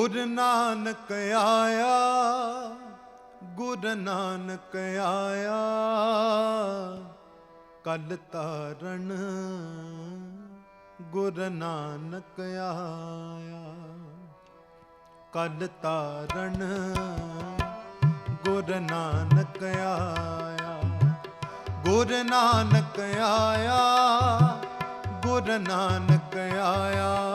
ਗੁਰ ਨਾਨਕ ਆਇਆ, ਗੁਰ ਨਾਨਕ ਆਇਆ। ਕਲ ਤਾਰਨ ਗੁਰ ਨਾਨਕ ਆਇਆ। ਕਲ ਤਾਰਨ ਗੁਰ ਨਾਨਕ ਆਇਆ। ਗੁਰ ਨਾਨਕ ਆਇਆ, ਗੁਰ ਨਾਨਕ ਆਇਆ।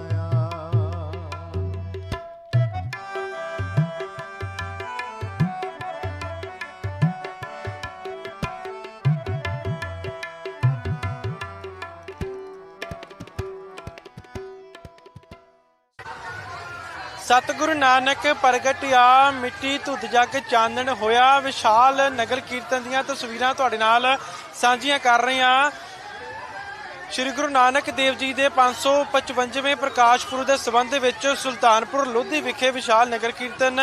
ਸਤਿਗੁਰੂ ਨਾਨਕ ਪ੍ਰਗਟਿਆ ਮਿੱਟੀ ਧੁੱਤ ਜਗ ਚਾਨਣ ਹੋਇਆ, ਵਿਸ਼ਾਲ ਨਗਰ ਕੀਰਤਨ ਦੀਆਂ ਤਸਵੀਰਾਂ ਤੁਹਾਡੇ ਨਾਲ ਸਾਂਝੀਆਂ ਕਰ ਰਹੇ ਹਾਂ। ਸ਼੍ਰੀ ਗੁਰੂ ਨਾਨਕ ਦੇਵ ਜੀ ਦੇ 555ਵੇਂ ਪ੍ਰਕਾਸ਼ ਪੁਰਬ ਦੇ ਸਬੰਧ ਵਿੱਚ ਸੁਲਤਾਨਪੁਰ ਲੋਧੀ ਵਿਖੇ ਵਿਸ਼ਾਲ ਨਗਰ ਕੀਰਤਨ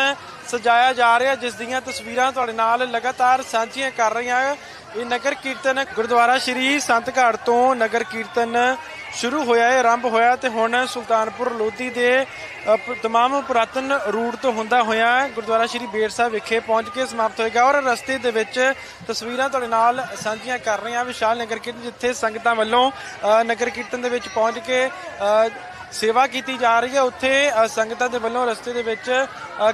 ਸਜਾਇਆ ਜਾ ਰਿਹਾ, ਜਿਸ ਦੀਆਂ ਤਸਵੀਰਾਂ ਤੁਹਾਡੇ ਨਾਲ ਲਗਾਤਾਰ ਸਾਂਝੀਆਂ ਕਰ ਰਹੀਆਂ ਇਹ ਨਗਰ ਕੀਰਤਨ ਗੁਰਦੁਆਰਾ ਸ਼੍ਰੀ ਸੰਤ ਘਾਟ ਤੋਂ ਨਗਰ ਕੀਰਤਨ ਸ਼ੁਰੂ ਹੋਇਆ ਹੈ, ਆਰੰਭ ਹੋਇਆ ਤੇ ਹੁਣ ਸੁਲਤਾਨਪੁਰ ਲੋਧੀ ਦੇ ਤਮਾਮ ਪੁਰਾਤਨ ਰੂਟ ਤੋਂ ਹੁੰਦਾ ਹੋਇਆ ਗੁਰਦੁਆਰਾ ਸ਼੍ਰੀ ਬੇਰ ਸਾਹਿਬ ਵਿਖੇ ਪਹੁੰਚ ਕੇ ਸਮਾਪਤ ਹੋਏਗਾ ਔਰ ਰਸਤੇ ਦੇ ਵਿੱਚ ਤਸਵੀਰਾਂ ਤੁਹਾਡੇ ਨਾਲ ਸਾਂਝੀਆਂ ਕਰ ਰਹੇ ਹਾਂ ਵਿਸ਼ਾਲ ਨਗਰ ਕੀਰਤਨ, ਜਿੱਥੇ ਸੰਗਤਾਂ ਵੱਲੋਂ ਨਗਰ ਕੀਰਤਨ ਦੇ ਵਿੱਚ ਪਹੁੰਚ ਕੇ ਸੇਵਾ ਕੀਤੀ ਜਾ ਰਹੀ ਹੈ। ਉੱਥੇ ਸੰਗਤਾਂ ਦੇ ਵੱਲੋਂ ਰਸਤੇ ਦੇ ਵਿੱਚ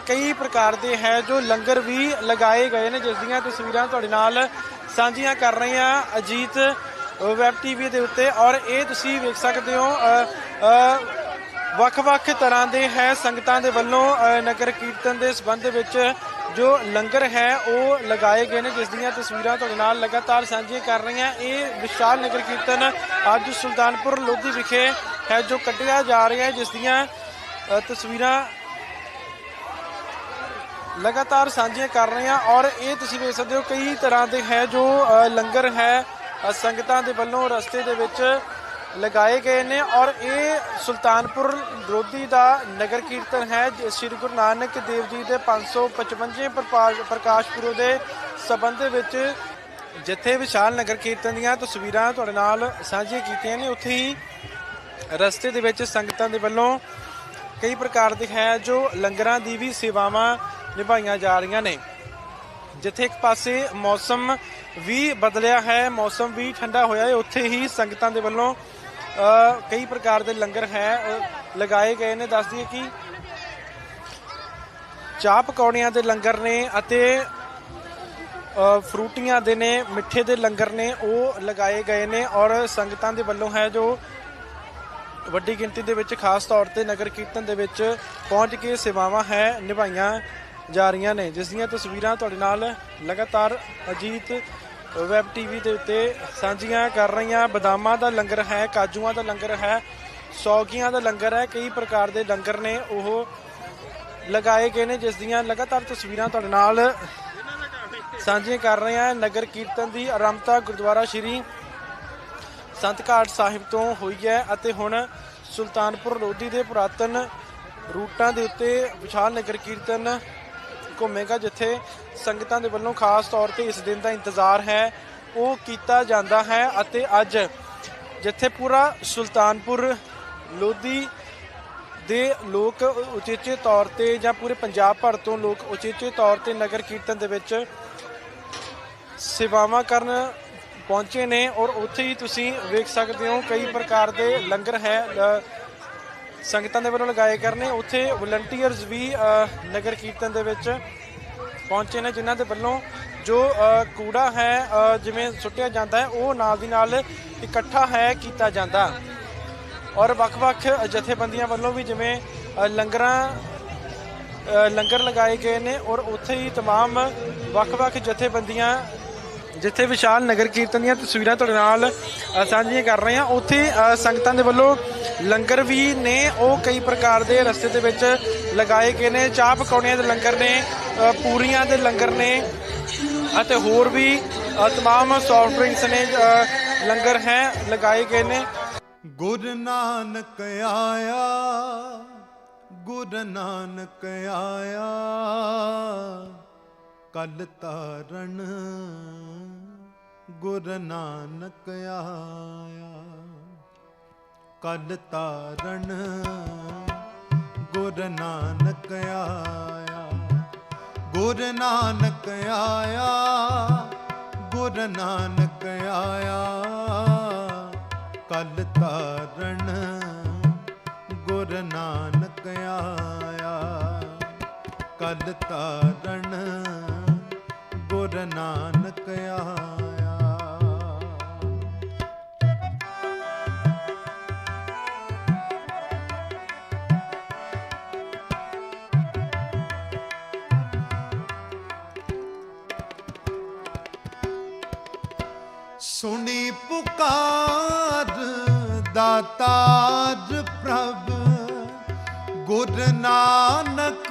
ਕਈ ਪ੍ਰਕਾਰ ਦੇ ਹੈ ਜੋ ਲੰਗਰ ਵੀ ਲਗਾਏ ਗਏ ਨੇ, ਜਿਸ ਦੀਆਂ ਤਸਵੀਰਾਂ ਤੁਹਾਡੇ ਨਾਲ ਸਾਂਝੀਆਂ ਕਰ ਰਹੇ ਹਾਂ ਅਜੀਤ ਵੈਬ ਟੀਵੀ ਦੇ ਉੱਤੇ ਔਰ ਇਹ ਤੁਸੀਂ ਵੇਖ ਸਕਦੇ ਹੋ ਵੱਖ-ਵੱਖ ਤਰ੍ਹਾਂ ਦੇ ਹੈ ਸੰਗਤਾਂ ਦੇ ਵੱਲੋਂ ਨਗਰ ਕੀਰਤਨ ਦੇ ਸੰਬੰਧ ਵਿੱਚ ਜੋ ਲੰਗਰ ਹੈ ਉਹ ਲਗਾਏ ਗਏ ਨੇ, ਜਿਸ ਦੀਆਂ ਤਸਵੀਰਾਂ ਤੁਹਾਡੇ ਨਾਲ ਲਗਾਤਾਰ ਸਾਂਝੀਆਂ ਕਰ ਰਹੀਆਂ। ਇਹ ਵਿਸ਼ਾਲ ਨਗਰ ਕੀਰਤਨ ਅੱਜ ਸੁਲਤਾਨਪੁਰ ਲੋਧੀ ਵਿਖੇ ਹੈ, ਜੋ ਕੱਢਿਆ ਜਾ ਰਿਹਾ ਹੈ, ਜਿਸ ਦੀਆਂ ਤਸਵੀਰਾਂ ਲਗਾਤਾਰ ਸਾਂਝੀਆਂ ਕਰ ਰਹੇ ਹਾਂ ਔਰ ਇਹ ਤੁਸੀਂ ਵੇਖ ਸਕਦੇ ਹੋ ਕਈ ਤਰ੍ਹਾਂ ਦੇ ਹੈ ਜੋ ਲੰਗਰ ਹੈ ਸੰਗਤਾਂ ਦੇ ਵੱਲੋਂ ਰਸਤੇ ਦੇ ਵਿੱਚ ਲਗਾਏ ਗਏ ਨੇ ਔਰ ਇਹ ਸੁਲਤਾਨਪੁਰ ਲੋਧੀ ਦਾ ਨਗਰ ਕੀਰਤਨ ਹੈ, ਜ- ਸ੍ਰੀ ਗੁਰੂ ਨਾਨਕ ਦੇਵ ਜੀ ਦੇ 555 ਪ੍ਰਪਾ- ਪ੍ਰਕਾਸ਼ ਪੁਰਬ ਦੇ ਸਬੰਧ ਵਿੱਚ ਜਿੱਥੇ ਵਿਸ਼ਾਲ ਨਗਰ ਕੀਰਤਨ ਦੀਆਂ ਤਸਵੀਰਾਂ ਤੁਹਾਡੇ ਨਾਲ ਸਾਂਝੀਆਂ ਕੀਤੀਆਂ ਨੇ, ਉੱਥੇ ਹੀ ਰਸਤੇ ਦੇ ਵਿੱਚ ਸੰਗਤਾਂ ਦੇ ਵੱਲੋਂ ਕਈ ਪ੍ਰਕਾਰ ਦੇ ਹੈ ਜੋ ਲੰਗਰਾਂ ਦੀ ਵੀ ਸੇਵਾਵਾਂ ਨਿਭਾਈਆਂ ਜਾ ਰਹੀਆਂ ਨੇ। ਜਿੱਥੇ ਇੱਕ ਪਾਸੇ ਮੌਸਮ ਵੀ ਬਦਲਿਆ ਹੈ, ਮੌਸਮ ਵੀ ਠੰਡਾ ਹੋਇਆ ਹੈ, ਉੱਥੇ ਹੀ ਸੰਗਤਾਂ ਦੇ ਵੱਲੋਂ ਕਈ ਪ੍ਰਕਾਰ ਦੇ ਲੰਗਰ ਹੈ ਲਗਾਏ ਗਏ ਨੇ। ਦੱਸ ਦਈਏ ਕਿ ਚਾਹ ਪਕੌੜਿਆਂ ਦੇ ਲੰਗਰ ਨੇ ਅਤੇ ਫਰੂਟੀਆਂ ਦੇ ਨੇ, ਮਿੱਠੇ ਦੇ ਲੰਗਰ ਨੇ, ਉਹ ਲਗਾਏ ਗਏ ਨੇ ਔਰ ਸੰਗਤਾਂ ਦੇ ਵੱਲੋਂ ਹੈ ਜੋ ਵੱਡੀ ਗਿਣਤੀ ਦੇ ਵਿੱਚ ਖਾਸ ਤੌਰ ਤੇ ਨਗਰ ਕੀਰਤਨ ਦੇ ਵਿੱਚ ਪਹੁੰਚ ਕੇ ਸੇਵਾਵਾਂ ਹੈ, ਨਿਭਾਈਆਂ ਜਾ ਰਹੀਆਂ ਨੇ, ਜਿਸ ਦੀਆਂ ਤਸਵੀਰਾਂ ਤੁਹਾਡੇ ਨਾਲ ਲਗਾਤਾਰ ਅਜੀਤ ਵੈਬ ਟੀਵੀ ਦੇ ਉੱਤੇ ਸਾਂਝੀਆਂ ਕਰ ਰਹੀਆਂ। ਬਦਾਮਾਂ ਦਾ ਲੰਗਰ ਹੈ, ਕਾਜੂਆਂ ਦਾ ਲੰਗਰ ਹੈ, ਸੌਗੀਆਂ ਦਾ ਲੰਗਰ ਹੈ, ਕਈ ਪ੍ਰਕਾਰ ਦੇ ਲੰਗਰ ਨੇ ਉਹ ਲਗਾਏ ਗਏ ਨੇ, ਜਿਸ ਦੀਆਂ ਲਗਾਤਾਰ ਤਸਵੀਰਾਂ ਤੁਹਾਡੇ ਨਾਲ ਸਾਂਝੀਆਂ ਕਰ ਰਹੇ ਹਾਂ। ਨਗਰ ਕੀਰਤਨ ਦੀ ਆਰੰਭਤਾ ਗੁਰਦੁਆਰਾ ਸ਼੍ਰੀ ਸੰਤ ਘਾਟ ਸਾਹਿਬ ਤੋਂ ਹੋਈ ਹੈ ਅਤੇ ਹੁਣ ਸੁਲਤਾਨਪੁਰ ਲੋਧੀ ਦੇ ਪੁਰਾਤਨ ਰੂਟਾਂ ਦੇ ਉੱਤੇ ਵਿਸ਼ਾਲ ਨਗਰ ਕੀਰਤਨ ਘੁੰਮੇਗਾ, ਜਿੱਥੇ ਸੰਗਤਾਂ ਦੇ ਵੱਲੋਂ ਖਾਸ ਤੌਰ ਤੇ ਇਸ ਦਿਨ ਦਾ ਇੰਤਜ਼ਾਰ ਹੈ, ਉਹ ਕੀਤਾ ਜਾਂਦਾ ਹੈ ਅਤੇ ਅੱਜ ਜਿੱਥੇ ਪੂਰਾ ਸੁਲਤਾਨਪੁਰ ਲੋਧੀ ਦੇ ਲੋਕ ਉਚੇਚੇ ਤੌਰ ਤੇ ਜਾਂ ਪੂਰੇ ਪੰਜਾਬ ਭਰ ਤੋਂ ਲੋਕ ਉਚੇਚੇ ਤੌਰ ਤੇ ਨਗਰ ਕੀਰਤਨ ਦੇ ਵਿੱਚ ਸੇਵਾਵਾਂ ਕਰਨ ਪਹੁੰਚੇ ਨੇ ਔਰ ਉੱਥੇ ਹੀ ਤੁਸੀਂ ਵੇਖ ਸਕਦੇ ਹੋ ਕਈ ਪ੍ਰਕਾਰ ਦੇ ਲੰਗਰ ਹੈ ਸੰਗਤਾਂ ਦੇ ਵੱਲੋਂ ਲਗਾਏ ਕਰਨੇ ਉੱਥੇ ਵਲੰਟੀਅਰਸ ਵੀ ਅ, ਨਗਰ ਕੀਰਤਨ ਦੇ ਵਿੱਚ ਪਹੁੰਚੇ ਨੇ ਜਿਨ੍ਹਾਂ ਦੇ ਵੱਲੋਂ ਜੋ ਅ, ਕੂੜਾ ਹੈ ਅ, ਜਿਵੇਂ ਸੁੱਟਿਆ ਜਾਂਦਾ ਹੈ ਉਹ ਨਾਲ ਦੀ ਨਾਲ ਇਕੱਠਾ ਹੈ ਕੀਤਾ ਜਾਂਦਾ ਔਰ ਵੱਖ-ਵੱਖ ਜਥੇਬੰਦੀਆਂ ਵੱਲੋਂ ਵੀ ਜਿਵੇਂ ਅ, ਲੰਗਰਾਂ ਅ, ਲੰਗਰ ਲਗਾਏ ਗਏ ਨੇ ਔਰ ਉੱਥੇ ਹੀ तमाम ਵੱਖ-ਵੱਖ ਜਥੇਬੰਦੀਆਂ ਜਿੱਥੇ ਵਿਸ਼ਾਲ ਨਗਰ ਕੀਰਤਨ ਦੀਆਂ ਤਸਵੀਰਾਂ ਤੁਹਾਡੇ ਨਾਲ ਅ, ਸਾਂਝੀਆਂ ਕਰ ਰਹੇ ਹਾਂ ਉੱਥੇ ਅ, ਸੰਗਤਾਂ ਦੇ ਵੱਲੋਂ ਲੰਗਰ ਵੀ ਨੇ ਉਹ ਕਈ ਪ੍ਰਕਾਰ ਦੇ ਰਸਤੇ ਦੇ ਵਿੱਚ ਲਗਾਏ ਗਏ ਨੇ ਚਾਹ ਪਕੌੜਿਆਂ ਦੇ ਲੰਗਰ ਨੇ ਅ, ਪੂਰੀਆਂ ਦੇ ਲੰਗਰ ਨੇ ਅਤੇ ਹੋਰ ਵੀ ਅ, तमाम ਸੌਫਟ ਡਰਿੰਕਸ ਨੇ ਅ, ਲੰਗਰ ਹੈ ਲਗਾਏ ਗਏ ਨੇ ਗੁਰ ਨਾਨਕ ਆਇਆ ਗੁਰ ਨਾਨਕ ਆਇਆ ਕਲ ਤਾਰਨ ਗੁਰ ਨਾਨਕ ਆਇਆ। ਕਲ ਤਾਰਨ ਗੁਰ ਨਾਨਕ ਆਇਆ। ਗੁਰ ਨਾਨਕ ਆਇਆ, ਗੁਰ ਨਾਨਕ ਆਇਆ। ਕਲ ਤਾਰਨ ਗੁਰ ਨਾਨਕ ਆਇਆ। ਕਲ ਤਾਰਨ ਗੁਰ ਨਾਨਕ ਆਇਆ। ਸੁਣੀ ਪੁਕਾਰ ਦਾਤਾਰ ਪ੍ਰਭ। ਗੁਰ ਨਾਨਕ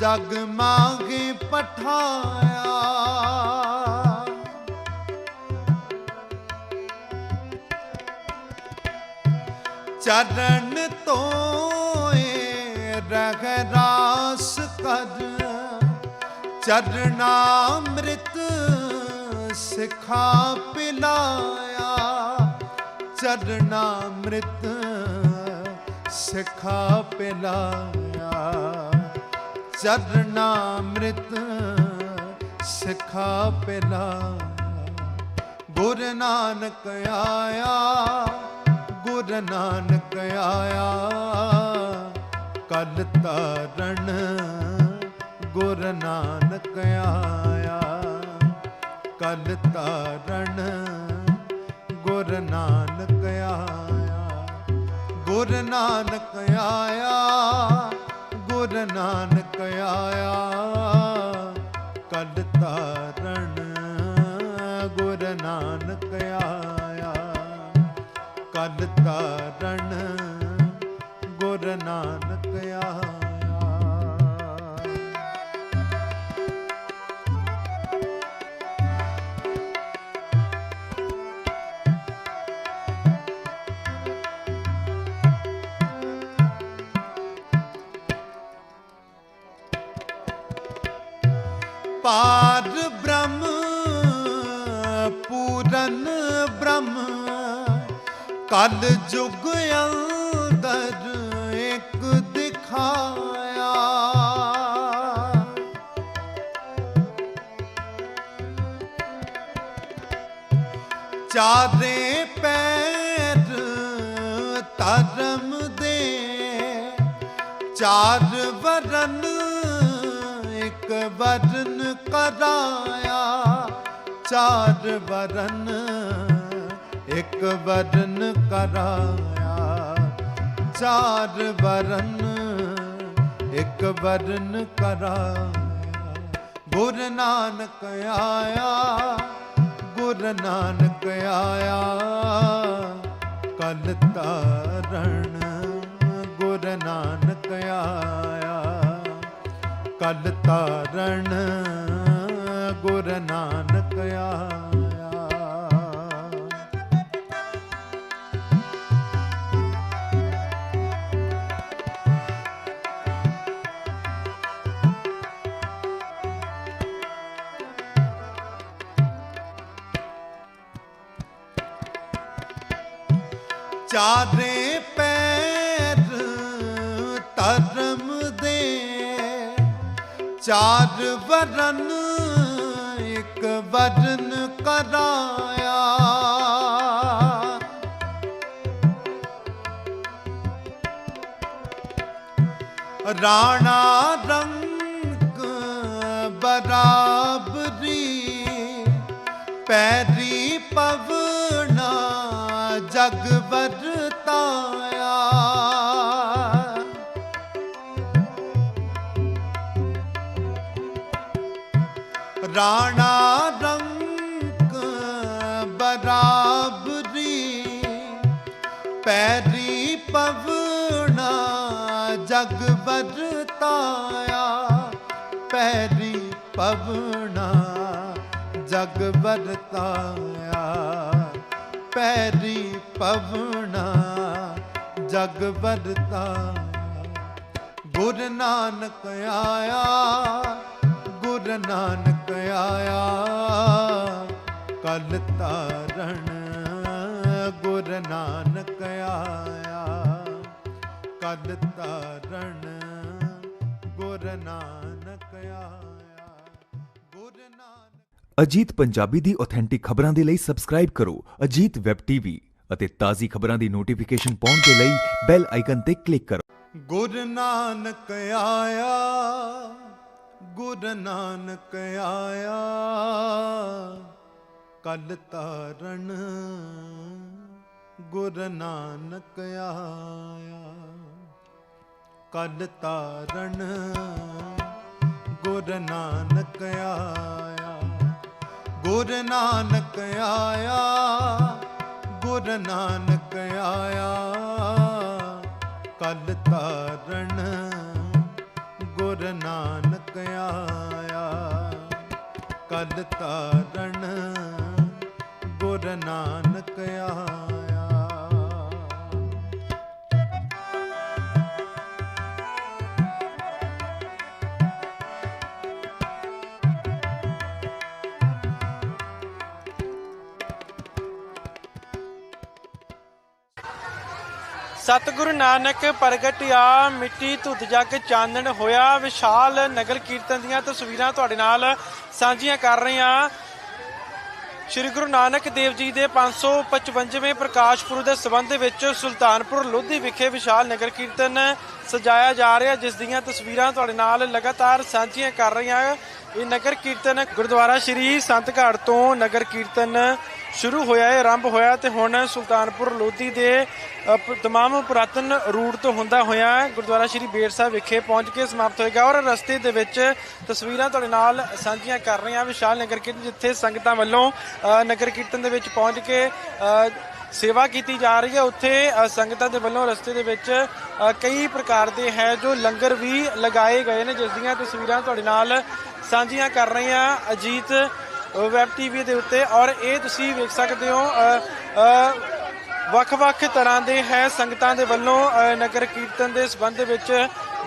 ਜਗ ਮਾਗੇ ਪਠਾਇਆ। ਚਰਨ ਤੋਏ ਰਗ ਰਾਸ ਕਰ। ਚਰਨਾਮ੍ਰਿਤ ਸਿਖਾ ਪਿਲਾਇਆ ਚਰਨਾਮ੍ਰਿਤ ਸਿਖਾ ਪਿਲਾਇਆ। ਚਰਨਾਮ੍ਰਿਤ ਸਿਖਾ ਪਿਲਾ ਗੁਰ ਨਾਨਕ ਆਇਆ, ਗੁਰ ਨਾਨਕ ਆਇਆ। ਕਲ ਤਾਰਨ ਗੁਰ ਨਾਨਕ ਆਇਆ। ਕਲ ਤਾਰਨ ਗੁਰ ਨਾਨਕ ਆਇਆ। ਗੁਰ ਨਾਨਕ ਆਇਆ, ਗੁਰ ਨਾਨਕ ਆਇਆ। ਕਲ ਤਾਰਨ ਗੁਰ ਨਾਨਕ ਆਇਆ। ਕਲ ਤਾਰਨ ਗੁਰ ਨਾਨਕ ਪਾਰ ਬ੍ਰਹਮ, ਪੂਰਨ ਬ੍ਰਹਮ। ਕਲ ਜੁਗ ਅੰਦਰ ਇੱਕ ਦਿਖਾਇਆ। ਚਾਰੇ ਪੈਰ ਧਰਮ ਦੇ, ਚਾਰ ਵਰਨ, ਇੱਕ ਵਰਨ ਕਰਾਇਆ ਚਾਰ ਵਰਨ, ਇੱਕ ਵਰਨ ਕਰਾਇਆ। ਚਾਰ ਵਰਨ, ਇੱਕ ਵਰਨ ਕਰਾਇਆ। ਗੁਰ ਨਾਨਕ ਆਇਆ, ਗੁਰ ਨਾਨਕ ਆਇਆ। ਕਲ ਤਾਰਨ, ਗੁਰ ਨਾਨਕ ਆਇਆ। ਕਲ ਤਾਰਨ ਗੁਰ ਨਾਨਕ ਆਇਆ। ਚਾਰੇ ਚਾਰ ਵਰਨ ਇੱਕ ਵਰਨ ਕਰਾਇਆ। ਰਾਣਾ ਰਾਣਾ ਰੰਗ ਬਰਾਬਰੀ, ਪੈਰੀ ਪਵਣਾ ਜਗ ਵਰਤਾਇਆ। ਪੈਰੀ ਪਵਣਾ ਜਗ ਵਰਤਾਇਆ। ਪੈਰੀ ਪਵਣਾ ਜਗ ਵਰਤਾਇਆ। ਗੁਰ ਨਾਨਕ ਆਇਆ, ਗੁਰ ਨਾਨਕ ਆਇਆ। ਕਲ ਤਾਰਣ ਗੁਰ ਨਾਨਕ ਆਇਆ। ਕਲ ਤਾਰਣ ਗੁਰ ਨਾਨਕ ਆਇਆ। ਗੁਰ ਨਾਨਕ ਅਜੀਤ ਪੰਜਾਬੀ ਦੀ ਆਥੈਂਟਿਕ ਖਬਰਾਂ ਦੇ ਲਈ ਸਬਸਕ੍ਰਾਈਬ ਕਰੋ ਅਜੀਤ ਵੈਬ ਟੀਵੀ ਅਤੇ ਤਾਜ਼ੀ ਖਬਰਾਂ ਦੀ ਨੋਟੀਫਿਕੇਸ਼ਨ ਪਾਉਣ ਦੇ ਲਈ ਬੈਲ ਆਈਕਨ ਤੇ ਕਲਿੱਕ ਕਰੋ। ਗੁਰ ਨਾਨਕ ਆਇਆ। ਗੁਰ ਨਾਨਕ ਆਇਆ, ਕਲ ਤਾਰਨ ਗੁਰ ਨਾਨਕ ਆਇਆ। ਕਲ ਤਾਰਨ ਗੁਰ ਨਾਨਕ ਆਇਆ, ਗੁਰ ਨਾਨਕ ਆਇਆ, ਗੁਰ ਨਾਨਕ ਆਇਆ। ਕਲ ਤਾਰਨ ਗੁਰ ਨਾਨਕ ਆਇਆ। ਕਲ ਤਾਰਣ ਗੁਰ ਨਾਨਕ ਆਇਆ। ਸਤਿਗੁਰੂ ਨਾਨਕ ਪ੍ਰਗਟਿਆ ਮਿੱਟੀ ਧੁੱਤ ਜਗ ਚਾਨਣ ਹੋਇਆ, ਵਿਸ਼ਾਲ ਨਗਰ ਕੀਰਤਨ ਦੀਆਂ ਤਸਵੀਰਾਂ ਤੁਹਾਡੇ ਨਾਲ ਸਾਂਝੀਆਂ ਕਰ ਰਹੇ ਹਾਂ। ਸ਼੍ਰੀ ਗੁਰੂ ਨਾਨਕ ਦੇਵ ਜੀ ਦੇ 555ਵੇਂ ਪ੍ਰਕਾਸ਼ ਪੁਰਬ ਦੇ ਸਬੰਧ ਵਿੱਚ ਸੁਲਤਾਨਪੁਰ ਲੋਧੀ ਵਿਖੇ ਵਿਸ਼ਾਲ ਨਗਰ ਕੀਰਤਨ ਸਜਾਇਆ ਜਾ ਰਿਹਾ, ਜਿਸ ਦੀਆਂ ਤਸਵੀਰਾਂ ਤੁਹਾਡੇ ਨਾਲ ਲਗਾਤਾਰ ਸਾਂਝੀਆਂ ਕਰ ਰਹੀਆਂ ਇਹ ਨਗਰ ਕੀਰਤਨ ਗੁਰਦੁਆਰਾ ਸ਼੍ਰੀ ਸੰਤ ਘਾਟ ਤੋਂ ਨਗਰ ਕੀਰਤਨ ਸ਼ੁਰੂ ਹੋਇਆ ਹੈ, ਆਰੰਭ ਹੋਇਆ ਤੇ ਹੁਣ ਸੁਲਤਾਨਪੁਰ ਲੋਧੀ ਦੇ ਤਮਾਮ ਪੁਰਾਤਨ ਰੂਟ ਤੋਂ ਹੁੰਦਾ ਹੋਇਆ ਗੁਰਦੁਆਰਾ ਸ਼੍ਰੀ ਬੇਰ ਸਾਹਿਬ ਵਿਖੇ ਪਹੁੰਚ ਕੇ ਸਮਾਪਤ ਹੋਏਗਾ ਔਰ ਰਸਤੇ ਦੇ ਵਿੱਚ ਤਸਵੀਰਾਂ ਤੁਹਾਡੇ ਨਾਲ ਸਾਂਝੀਆਂ ਕਰ ਰਹੇ ਹਾਂ ਵਿਸ਼ਾਲ ਨਗਰ ਕੀਰਤਨ, ਜਿੱਥੇ ਸੰਗਤਾਂ ਵੱਲੋਂ ਨਗਰ ਕੀਰਤਨ ਦੇ ਵਿੱਚ ਪਹੁੰਚ ਕੇ ਸੇਵਾ ਕੀਤੀ ਜਾ ਰਹੀ ਹੈ। ਉੱਥੇ ਸੰਗਤਾਂ ਦੇ ਵੱਲੋਂ ਰਸਤੇ ਦੇ ਵਿੱਚ ਕਈ ਪ੍ਰਕਾਰ ਦੇ ਹੈ ਜੋ ਲੰਗਰ ਵੀ ਲਗਾਏ ਗਏ ਨੇ, ਜਿਸ ਦੀਆਂ ਤਸਵੀਰਾਂ ਤੁਹਾਡੇ ਨਾਲ ਸਾਂਝੀਆਂ ਕਰ ਰਹੇ ਹਾਂ। ਅਜੀਤ ਵੈਬ ਟੀਵੀ ਦੇ ਉੱਤੇ ਔਰ ਇਹ ਤੁਸੀਂ ਵੇਖ ਸਕਦੇ ਹੋ ਵੱਖ-ਵੱਖ ਤਰ੍ਹਾਂ ਦੇ ਹੈ ਸੰਗਤਾਂ ਦੇ ਵੱਲੋਂ ਨਗਰ ਕੀਰਤਨ ਦੇ ਸਬੰਧ ਵਿੱਚ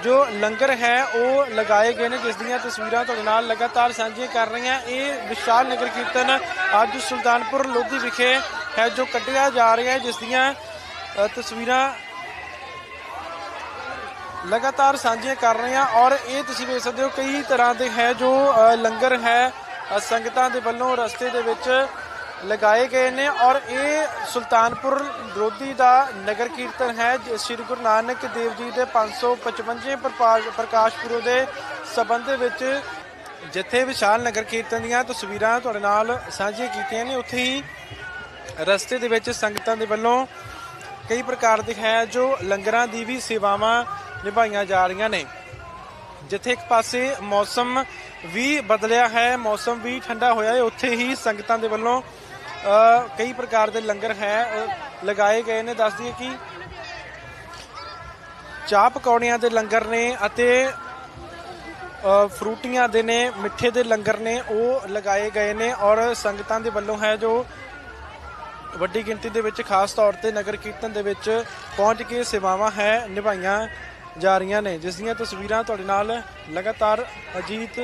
ਜੋ ਲੰਗਰ ਹੈ, ਉਹ ਲਗਾਏ ਗਏ ਨੇ, ਜਿਸ ਦੀਆਂ ਤਸਵੀਰਾਂ ਤੁਹਾਡੇ ਨਾਲ ਲਗਾਤਾਰ ਸਾਂਝੀਆਂ ਕਰ ਰਹੀਆਂ। ਇਹ ਵਿਸ਼ਾਲ ਨਗਰ ਕੀਰਤਨ ਅੱਜ ਸੁਲਤਾਨਪੁਰ ਲੋਧੀ ਵਿਖੇ ਹੈ, ਜੋ ਕੱਢਿਆ ਜਾ ਰਿਹਾ ਹੈ, ਜਿਸ ਦੀਆਂ ਤਸਵੀਰਾਂ ਲਗਾਤਾਰ ਸਾਂਝੀਆਂ ਕਰ ਰਹੇ ਹਾਂ ਔਰ ਇਹ ਤੁਸੀਂ ਵੇਖ ਸਕਦੇ ਹੋ, ਕਈ ਤਰ੍ਹਾਂ ਦੇ ਹੈ ਜੋ ਲੰਗਰ ਹੈ ਸੰਗਤਾਂ ਦੇ ਵੱਲੋਂ ਰਸਤੇ ਦੇ ਵਿੱਚ ਲਗਾਏ ਗਏ ਨੇ ਔਰ ਇਹ ਸੁਲਤਾਨਪੁਰ ਲੋਧੀ ਦਾ ਨਗਰ ਕੀਰਤਨ ਹੈ, ਜਿ- ਸ੍ਰੀ ਗੁਰੂ ਨਾਨਕ ਦੇਵ ਜੀ ਦੇ 555 ਪ੍ਰਪਾ- ਪ੍ਰਕਾਸ਼ ਪੁਰਬ ਦੇ ਸਬੰਧ ਵਿੱਚ ਜਿੱਥੇ ਵਿਸ਼ਾਲ ਨਗਰ ਕੀਰਤਨ ਦੀਆਂ ਤਸਵੀਰਾਂ ਤੁਹਾਡੇ ਨਾਲ ਸਾਂਝੀਆਂ ਕੀਤੀਆਂ ਨੇ, ਉੱਥੇ ਹੀ ਰਸਤੇ ਦੇ ਵਿੱਚ ਸੰਗਤਾਂ ਦੇ ਵੱਲੋਂ ਕਈ ਪ੍ਰਕਾਰ ਦੇ ਹੈ ਜੋ ਲੰਗਰਾਂ ਦੀ ਵੀ ਸੇਵਾਵਾਂ ਨਿਭਾਈਆਂ ਜਾ ਰਹੀਆਂ ਨੇ। ਜਿੱਥੇ ਇੱਕ ਪਾਸੇ ਮੌਸਮ ਵੀ ਬਦਲਿਆ ਹੈ, ਮੌਸਮ ਵੀ ਠੰਡਾ ਹੋਇਆ ਹੈ। ਉੱਥੇ ਹੀ ਸੰਗਤਾਂ ਦੇ ਵੱਲੋਂ ਕਈ ਪ੍ਰਕਾਰ ਦੇ ਲੰਗਰ ਹੈ ਲਗਾਏ ਗਏ ਨੇ। ਦੱਸ ਦਈਏ ਕਿ ਚਾਹ ਪਕੌੜਿਆਂ ਦੇ ਲੰਗਰ ਨੇ ਅਤੇ ਫਰੂਟੀਆਂ ਦੇ ਨੇ, ਮਿੱਠੇ ਦੇ ਲੰਗਰ ਨੇ, ਉਹ ਲਗਾਏ ਗਏ ਨੇ ਔਰ ਸੰਗਤਾਂ ਦੇ ਵੱਲੋਂ ਹੈ ਜੋ ਵੱਡੀ ਗਿਣਤੀ ਦੇ ਵਿੱਚ, ਖਾਸ ਤੌਰ ਤੇ ਨਗਰ ਕੀਰਤਨ ਦੇ ਵਿੱਚ ਪਹੁੰਚ ਕੇ ਸੇਵਾਵਾਂ ਹੈ, ਨਿਭਾਈਆਂ ਜਾ ਰਹੀਆਂ ਨੇ। ਜਿਸ ਦੀਆਂ ਤਸਵੀਰਾਂ ਤੁਹਾਡੇ ਨਾਲ ਲਗਾਤਾਰ ਅਜੀਤ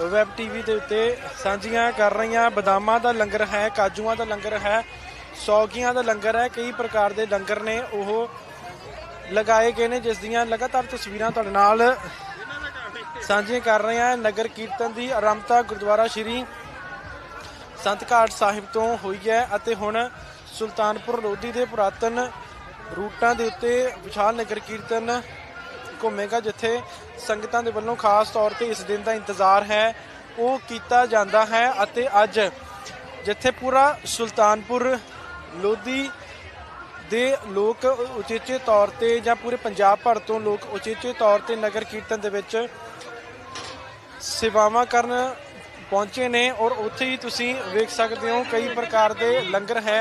ਵੈਬ ਟੀਵੀ ਦੇ ਉੱਤੇ ਸਾਂਝੀਆਂ ਕਰ ਰਹੀਆਂ। ਬਦਾਮਾਂ ਦਾ ਲੰਗਰ ਹੈ, ਕਾਜੂਆਂ ਦਾ ਲੰਗਰ ਹੈ, ਸੌਗੀਆਂ ਦਾ ਲੰਗਰ ਹੈ। ਕਈ ਪ੍ਰਕਾਰ ਦੇ ਲੰਗਰ ਨੇ ਉਹ ਲਗਾਏ ਗਏ ਨੇ, ਜਿਸ ਦੀਆਂ ਲਗਾਤਾਰ ਤਸਵੀਰਾਂ ਤੁਹਾਡੇ ਨਾਲ ਸਾਂਝੀਆਂ ਕਰ ਰਹੇ ਹਾਂ ਨਗਰ ਕੀਰਤਨ ਦੀ ਆਰੰਭਤਾ ਗੁਰਦੁਆਰਾ ਸ਼੍ਰੀ ਸੰਤ ਘਾਟ ਸਾਹਿਬ ਤੋਂ ਹੋਈ ਹੈ ਅਤੇ ਹੁਣ ਸੁਲਤਾਨਪੁਰ ਲੋਧੀ ਦੇ ਪੁਰਾਤਨ ਰੂਟਾਂ ਦੇ ਉੱਤੇ ਵਿਸ਼ਾਲ ਨਗਰ ਕੀਰਤਨ ਘੁੰਮੇਗਾ, ਜਿੱਥੇ ਸੰਗਤਾਂ ਦੇ ਵੱਲੋਂ ਖਾਸ ਤੌਰ ਤੇ ਇਸ ਦਿਨ ਦਾ ਇੰਤਜ਼ਾਰ ਹੈ, ਉਹ ਕੀਤਾ ਜਾਂਦਾ ਹੈ ਅਤੇ ਅੱਜ ਜਿੱਥੇ ਪੂਰਾ ਸੁਲਤਾਨਪੁਰ ਲੋਧੀ ਦੇ ਲੋਕ ਉਚੇਚੇ ਤੌਰ ਤੇ ਜਾਂ ਪੂਰੇ ਪੰਜਾਬ ਭਰ ਤੋਂ ਲੋਕ ਉਚੇਚੇ ਤੌਰ ਤੇ ਨਗਰ ਕੀਰਤਨ ਦੇ ਵਿੱਚ ਸੇਵਾਵਾਂ ਕਰਨ ਪਹੁੰਚੇ ਨੇ ਔਰ ਉੱਥੇ ਹੀ ਤੁਸੀਂ ਵੇਖ ਸਕਦੇ ਹੋ ਕਈ ਪ੍ਰਕਾਰ ਦੇ ਲੰਗਰ ਹੈ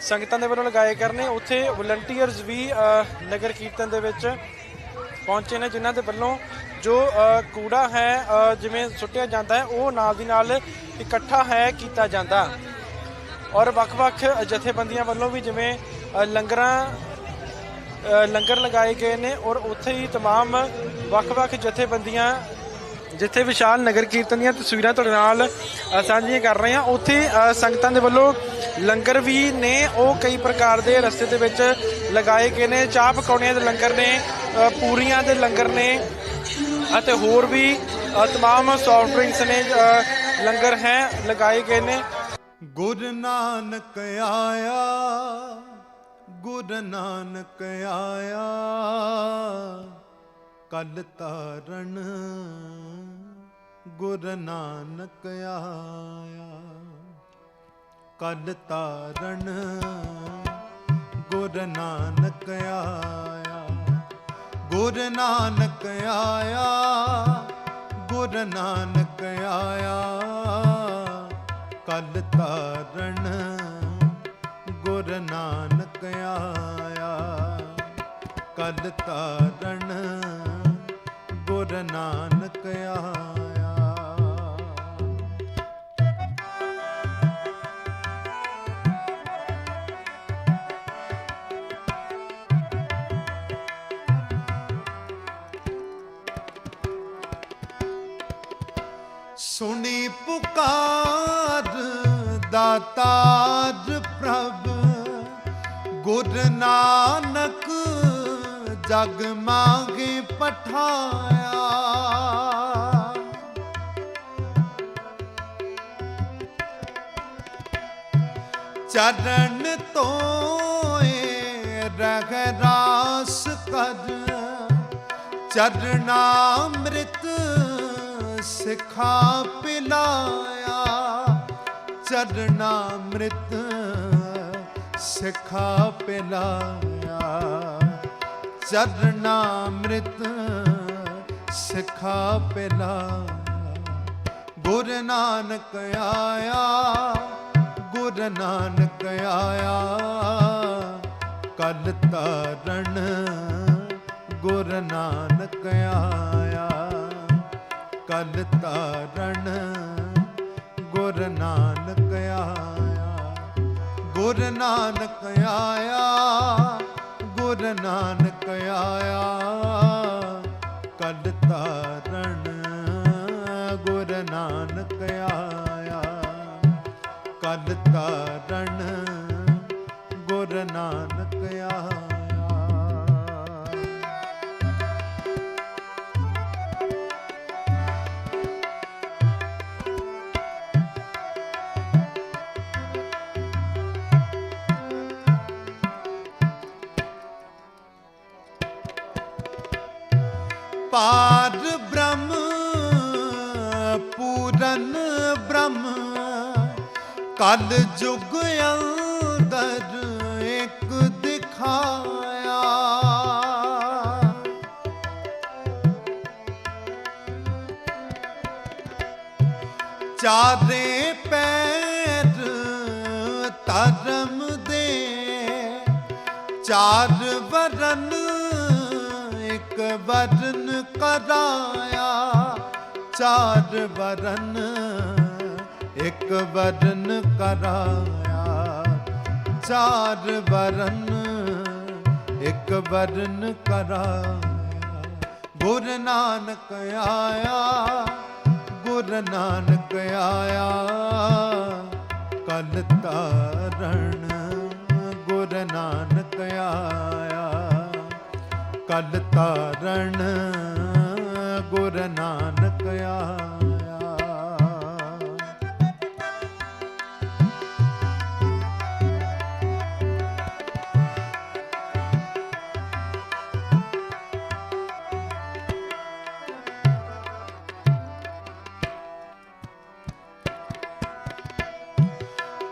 ਸੰਗਤਾਂ ਦੇ ਵੱਲੋਂ ਲਗਾਏ ਕਰਨੇ ਉੱਥੇ ਵਲੰਟੀਅਰਸ ਵੀ ਅ, ਨਗਰ ਕੀਰਤਨ ਦੇ ਵਿੱਚ ਪਹੁੰਚੇ ਨੇ ਜਿਨ੍ਹਾਂ ਦੇ ਵੱਲੋਂ ਜੋ ਅ, ਕੂੜਾ ਹੈ ਅ, ਜਿਵੇਂ ਸੁੱਟਿਆ ਜਾਂਦਾ ਹੈ ਉਹ ਨਾਲ ਦੀ ਨਾਲ ਇਕੱਠਾ ਹੈ ਕੀਤਾ ਜਾਂਦਾ ਔਰ ਵੱਖ-ਵੱਖ ਜਥੇਬੰਦੀਆਂ ਵੱਲੋਂ ਵੀ ਜਿਵੇਂ ਅ, ਲੰਗਰਾਂ ਅ, ਲੰਗਰ ਲਗਾਏ ਗਏ ਨੇ ਔਰ ਉੱਥੇ ਹੀ तमाम ਵੱਖ-ਵੱਖ ਜਥੇਬੰਦੀਆਂ ਜਿੱਥੇ ਵਿਸ਼ਾਲ ਨਗਰ ਕੀਰਤਨ ਦੀਆਂ ਤਸਵੀਰਾਂ ਤੁਹਾਡੇ ਨਾਲ ਸਾਂਝੀਆਂ ਕਰ ਰਹੇ ਹਾਂ। ਉੱਥੇ ਸੰਗਤਾਂ ਦੇ ਵੱਲੋਂ ਲੰਗਰ ਵੀ ਨੇ। ਉਹ ਕਈ ਪ੍ਰਕਾਰ ਦੇ ਰਸਤੇ ਦੇ ਵਿੱਚ ਲਗਾਏ ਗਏ ਨੇ। ਚਾਹ ਪਕੌੜਿਆਂ ਦੇ ਲੰਗਰ ਨੇ ਪੂਰੀਆਂ ਦੇ ਲੰਗਰ ਨੇ ਅਤੇ ਹੋਰ ਵੀ ਅ, ਤਮਾਮ ਸੌਫਟ ਡਰਿੰਕਸ ਨੇ ਲੰਗਰ ਹੈ ਲਗਾਏ ਗਏ ਨੇ। ਗੁਰ ਨਾਨਕ ਆਇਆ ਗੁਰ ਨਾਨਕ ਆਇਆ ਕਲ ਤਾਰਨ ਗੁਰ ਨਾਨਕ ਆਇਆ ਕਲ ਤਾਰਨ ਗੁਰ ਨਾਨਕ ਆਇਆ। ਗੁਰ ਨਾਨਕ ਆਇਆ, ਗੁਰ ਨਾਨਕ ਆਇਆ ਕਲ ਤਾਰਨ ਗੁਰ ਨਾਨਕ ਆਇਆ। ਕਲ ਤਾਰਨ ਗੁਰ ਨਾਨਕ ਆਇਆ। ਸੁਣੀ ਪੁਕਾਰ ਦਾਤਾਰ ਪ੍ਰਭ। ਗੁਰ ਨਾਨਕ ਜਗ ਮਾਗੇ ਪਠਾਇਆ। ਚਰਨ ਤੋਏ ਰਗ ਰਾਸ ਕਰ। ਚਰਨਾਮ੍ਰਿਤ ਸਿਖਾ ਪਿਲਾਇਆ ਚਰਨਾਮ੍ਰਿਤ ਸਿਖਾ ਪਿਲਾਇਆ। ਚਰਨਾਮ੍ਰਿਤ ਸਿਖਾ ਪਿਲਾ ਗੁਰ ਨਾਨਕ ਆਇਆ, ਗੁਰ ਨਾਨਕ ਆਇਆ। ਕਲ ਤਾਰਨ ਗੁਰ ਨਾਨਕ ਆਇਆ। ਕਲ ਤਾਰਨ ਗੁਰ ਨਾਨਕ ਆਇਆ। ਗੁਰ ਨਾਨਕ ਆਇਆ, ਗੁਰ ਨਾਨਕ ਆਇਆ। ਕਲ ਤਾਰਨ ਗੁਰ ਨਾਨਕ ਆਇਆ। ਕਲ ਤਾਰਨ ਗੁਰ ਨਾਨਕ ਆਇਆ। ਪਾਰ ਬ੍ਰਹਮ, ਪੂਰਨ ਬ੍ਰਹਮ। ਕਲ ਜੁਗ ਅੰਦਰ ਇੱਕ ਦਿਖਾਇਆ। ਚਾਰੇ ਪੈਰ ਧਰਮ ਦੇ, ਚਾਰ ਵਰਨ ਇੱਕ ਵਰ ਕਰਾਇਆ। ਚਾਰ ਵਰਨ, ਇੱਕ ਵਰਨ ਕਰਾਇਆ। ਚਾਰ ਵਰਨ, ਇੱਕ ਵਰਨ ਕਰਾਇਆ। ਗੁਰ ਨਾਨਕ ਆਇਆ, ਗੁਰ ਨਾਨਕ ਆਇਆ। ਕਲ ਤਾਰਨ ਗੁਰ ਨਾਨਕ ਆਇਆ। ਕਲ ਤਾਰਨ ਨਾਨਕ ਆਇਆ।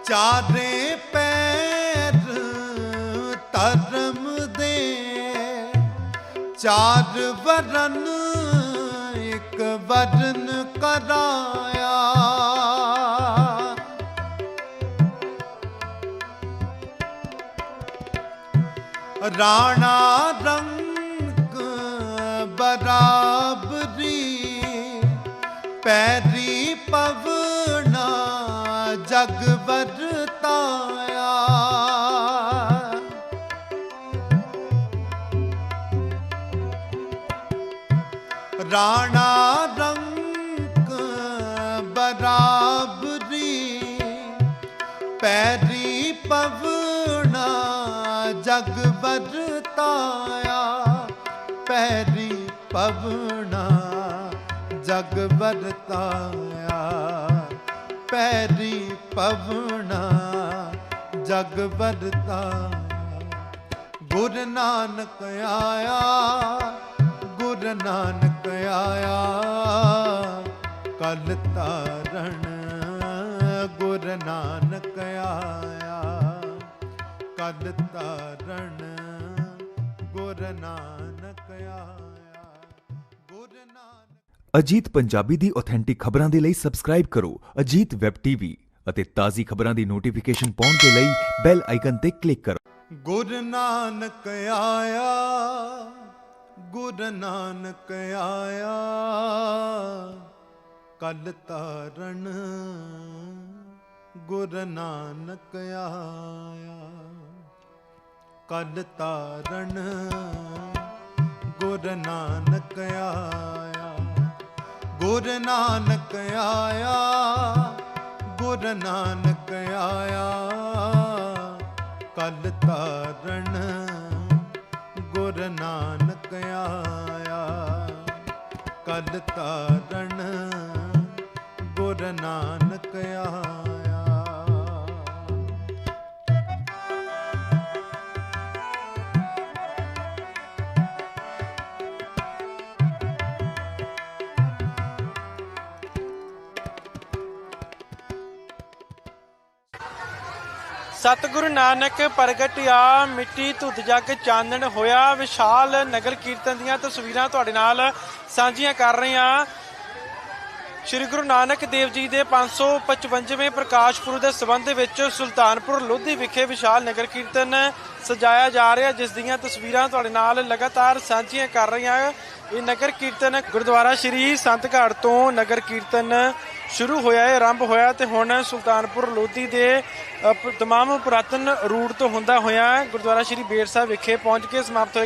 ਚਾਰੇ ਪੈਰ ਧਰਮ ਦੇ ਚਾਰ ਵਰਨ ਰਾਣਾ ਰੰਗ ਬਰਾਬਰੀ ਪੈਰੀ ਪਵਨਾ ਜਗ ਵਰਤਾਇਆ। ਰਾਣਾ ਵਰਤਾਇਆ ਪੈਰੀ ਪਵਣਾ, ਜਗ ਵਰਤਾਇਆ ਗੁਰ ਨਾਨਕ ਆਇਆ, ਗੁਰ ਨਾਨਕ ਆਇਆ। ਕਲ ਤਾਰਣ ਗੁਰ ਨਾਨਕ ਆਇਆ। ਕਲ ਤਾਰਣ ਗੁਰ ਨਾਨਕ ਆਇਆ। ਅਜੀਤ ਪੰਜਾਬੀ ਦੀ ਆਥੈਂਟਿਕ ਖਬਰਾਂ ਦੇ ਲਈ ਸਬਸਕ੍ਰਾਈਬ ਕਰੋ ਅਜੀਤ ਵੈਬ ਟੀਵੀ ਅਤੇ ਤਾਜ਼ੀ ਖਬਰਾਂ ਦੀ ਨੋਟੀਫਿਕੇਸ਼ਨ ਪਾਉਣ ਦੇ ਲਈ ਬੈਲ ਆਈਕਨ ਤੇ ਕਲਿੱਕ ਕਰੋ। ਗੁਰ ਨਾਨਕ ਆਇਆ, ਗੁਰ ਨਾਨਕ ਆਇਆ ਕਲ ਤਾਰਨ ਗੁਰ ਨਾਨਕ ਆਇਆ। ਕਲ ਤਾਰਨ ਗੁਰ ਨਾਨਕ ਆਇਆ। ਗੁਰ ਨਾਨਕ ਆਇਆ, ਗੁਰ ਨਾਨਕ ਆਇਆ। ਕਲ ਤਾਰਣ ਗੁਰ ਨਾਨਕ ਆਇਆ। ਕਲ ਤਾਰਣ ਗੁਰ ਨਾਨਕ ਆਇਆ। ਸਤਿਗੁਰੂ ਨਾਨਕ ਪ੍ਰਗਟਿਆ ਮਿੱਟੀ ਧੁੱਤ ਜਗ ਚਾਨਣ ਹੋਇਆ, ਵਿਸ਼ਾਲ ਨਗਰ ਕੀਰਤਨ ਦੀਆਂ ਤਸਵੀਰਾਂ ਤੁਹਾਡੇ ਨਾਲ ਸਾਂਝੀਆਂ ਕਰ ਰਹੇ ਹਾਂ। ਸ਼੍ਰੀ ਗੁਰੂ ਨਾਨਕ ਦੇਵ ਜੀ ਦੇ 555ਵੇਂ ਪ੍ਰਕਾਸ਼ ਪੁਰਬ ਦੇ ਸਬੰਧ ਵਿੱਚ ਸੁਲਤਾਨਪੁਰ ਲੋਧੀ ਵਿਖੇ ਵਿਸ਼ਾਲ ਨਗਰ ਕੀਰਤਨ ਸਜਾਇਆ ਜਾ ਰਿਹਾ, ਜਿਸ ਦੀਆਂ ਤਸਵੀਰਾਂ ਤੁਹਾਡੇ ਨਾਲ ਲਗਾਤਾਰ ਸਾਂਝੀਆਂ ਕਰ ਰਹੀਆਂ ਇਹ ਨਗਰ ਕੀਰਤਨ ਗੁਰਦੁਆਰਾ ਸ਼੍ਰੀ ਸੰਤ ਘਾਟ ਤੋਂ ਨਗਰ ਕੀਰਤਨ ਸ਼ੁਰੂ ਹੋਇਆ ਹੈ, ਆਰੰਭ ਹੋਇਆ ਤੇ ਹੁਣ ਸੁਲਤਾਨਪੁਰ ਲੋਧੀ ਦੇ ਤਮਾਮ ਪੁਰਾਤਨ ਰੂਟ ਤੋਂ ਹੁੰਦਾ ਹੋਇਆ ਗੁਰਦੁਆਰਾ ਸ਼੍ਰੀ ਬੇਰ ਸਾਹਿਬ ਵਿਖੇ ਪਹੁੰਚ ਕੇ ਸਮਾਪਤ ਹੋਇਆ